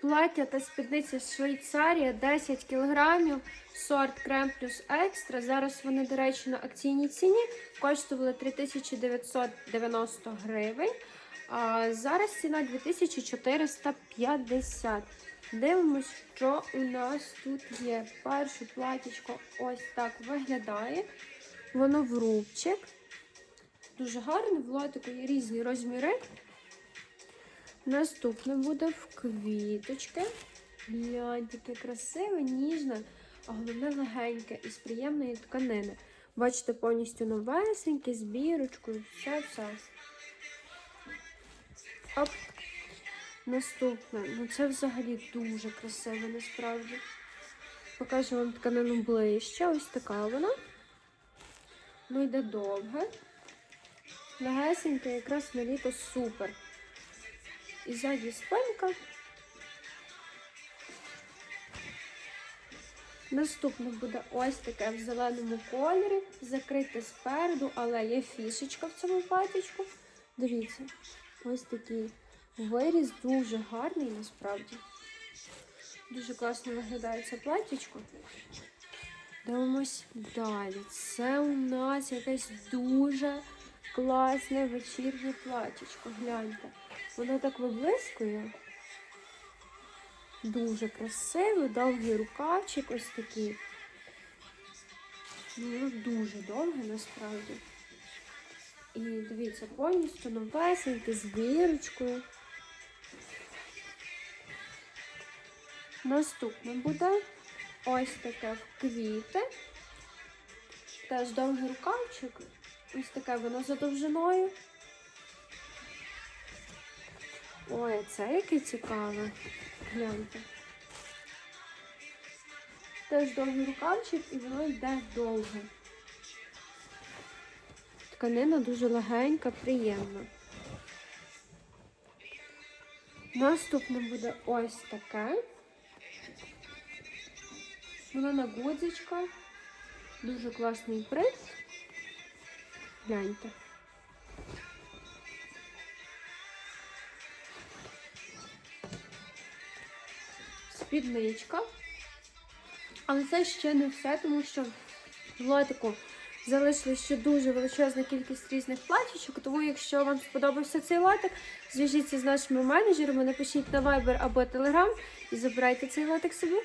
Плаття та спідниця з Швейцарія 10 кг, сорт крем плюс екстра. Зараз вони, до речі, на акційній ціні коштували 3990 гривень. А зараз ціна 2450. Дивимось, що у нас тут є. Перше платічко ось так виглядає. Воно в рубчик. Дуже гарне, в лотику є різні розміри. Наступне буде в квіточки. Глянь, таке красиве, ніжне, а головне легеньке із приємної тканини. Бачите, повністю новесеньке, з бірочкою, все-все. Оп. Наступне. Ну це взагалі дуже красиво, насправді. Покажу вам тканину ближче. Ось така вона. Ну, йде довге. Легесеньке, якраз на літо супер. І ззаді спинка. Наступне буде ось таке в зеленому кольорі, закрите спереду, але є фішечка в цьому платічку. Дивіться, ось такий виріз, дуже гарний насправді. Дуже класно виглядає це платічко. Дивимось далі. Це у нас якесь дуже класне вечірнє платічко. Гляньте. Воно так виблискує. Дуже красивий, довгий рукавчик ось такий. Ну, дуже довге насправді. І дивіться, повністю новесенький з бірочкою. Наступне буде ось таке в квіти. Теж довгий рукавчик. Ось таке воно за довжиною. Ой, це яке цікаве. Гляньте. Теж довгий рукавчик і воно йде довго. Тканина дуже легенька, приємна. Наступне буде ось таке. Воно на гудзичках. Дуже класний принт. Гляньте. Спідничка. Але це ще не все, тому що в лотику залишили ще дуже величезна кількість різних платічок. Тому, якщо вам сподобався цей лотик, зв'яжіться з нашими менеджерами, напишіть на Viber або Telegram і забирайте цей лотик собі.